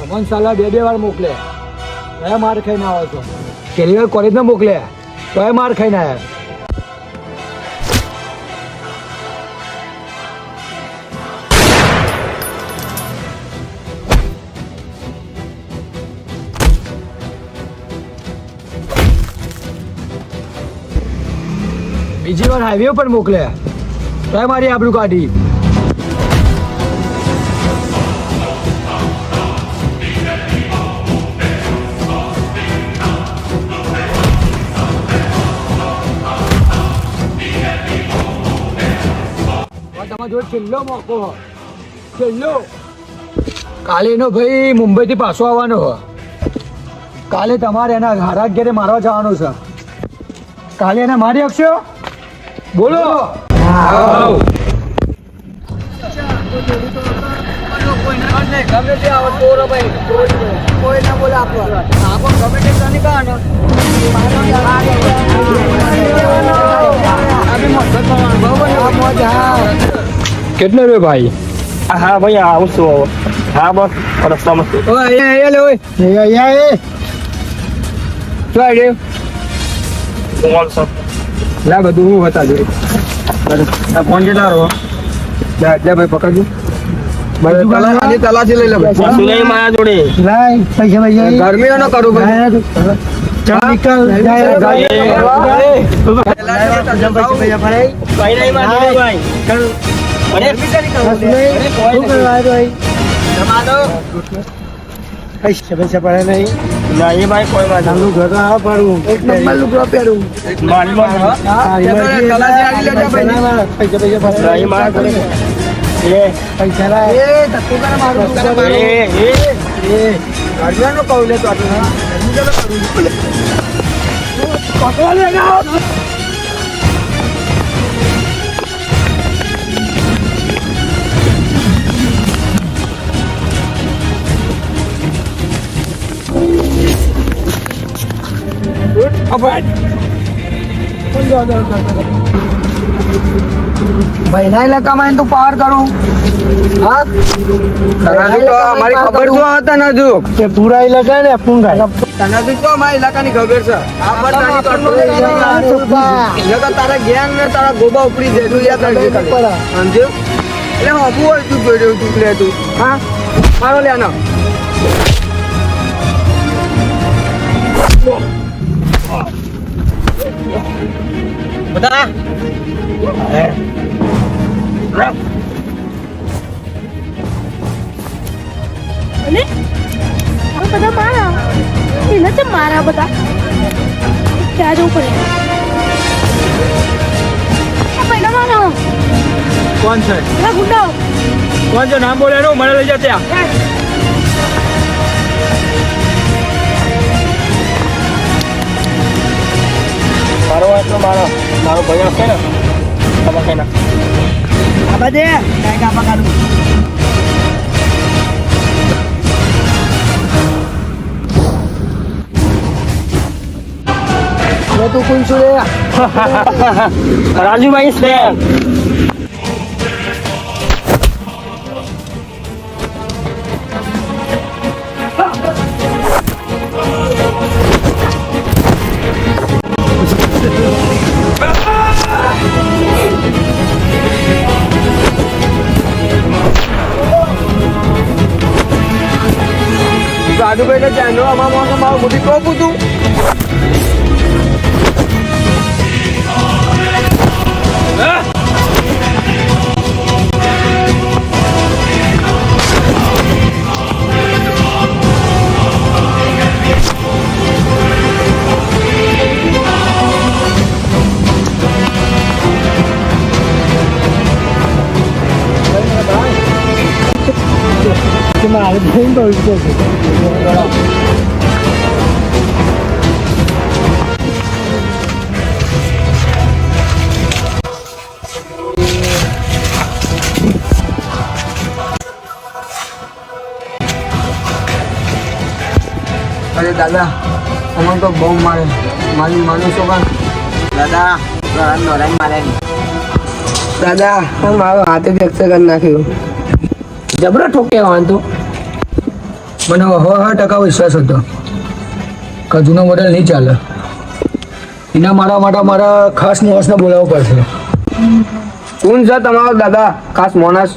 તમને સાલા બે બે વાર મોકલે. કયા માર ખાઈને આવો છો. પહેલી વાર કોલેજમાં મોકલે. કયા માર ખાઈને આવ્યા બીજી વાર હાઈવે પર મોકલે. તોય મારી આપણું કાઢી. તમારા જોડે છેલ્લો મોકો હો. છેલ્લો. કાલે એનો ભાઈ મુંબઈથી પાછો આવવાનો હો. કાલે તમારે એના હારા ઘેરે મારવા જવાનું છે. કાલે એને મારી આપશો? બોલો. કેટલો રહ્યો ભાઈ હા ભાઈ આવું છું હા બસ રસ્તામાં છું ઓય અહીંયા અહીંયા લે ઓય અહીંયા અહીંયા એ શું આઈડિયો હું સર લા બધું હું હતા જોઈ આ ફોન કેટલા રહો જા જા ભાઈ પકડજો બરાબર તલા આની તલાશી લઈ લે ભાઈ મારા જોડે લાય પૈસા પૈસા ગરમી ન કરું ભાઈ પૈસા ભાઈ નહીં. મારા જોડે ભાઈ. પડે કોઈ વાત. ચાલુ ઘર આ પડું. એક નંબર લુગડો પહેરું વાત નહીં. પૈસા પૈસા ભરાય એ મારા જોડે એ. પૈસા લાય એ ધક્કો કરે મારું એ એ. એ. ગાડીનો કહું લે તો આટલું પકડો લે ના. મહિના ઇલાકામાં તું પાર કરું. હા? તો અમારી ખબર જો હતા ને હજુ. તે પૂરા ઇલાકા ને પૂંગા તને તો અમારા ઇલાકાની ખબર છે. આ પર તારી તો ગેંગ ને તારા ગોબા ઉપડી જાય તું યાદ રાખજે એટલે હબુ હોય તું જોઈ તું લે તું હા? મારો લે આનો બધા? અને આ બધા મારા? એને છે મારા બધા. ત્યાં જવું પડે? કોણ છે? પેલા કોણ છે? નામ બોલે નું મને લઈ જા ત્યાં. મારો એટલો મારો મારો ભાઈ આવશે ને. ખબર છે ને. આ બધે કાંઈક કાપા કાઢું તું કોણ છું રાજુભાઈ છે. ગાડુભાઈ ને ચાંદો આમાં મારું બધી ટોપું તું કે મારે ભાઈ કહું છું અરે દાદા અમે તો બહુ મારે મારી માનું છો પણ દાદા નોરાઈ મારે દાદા મારો હાથે ફ્રેક્ચર કરી નાખ્યું જબરો ઠોકે વાંધો મને સો ટકા વિશ્વાસ હતો. કે જૂનો મોડેલ નહીં ચાલે? એના મારા માટે મારા ખાસ માણસને બોલાવવો પડશે. કોણ છે તમારો દાદા? ખાસ માણસ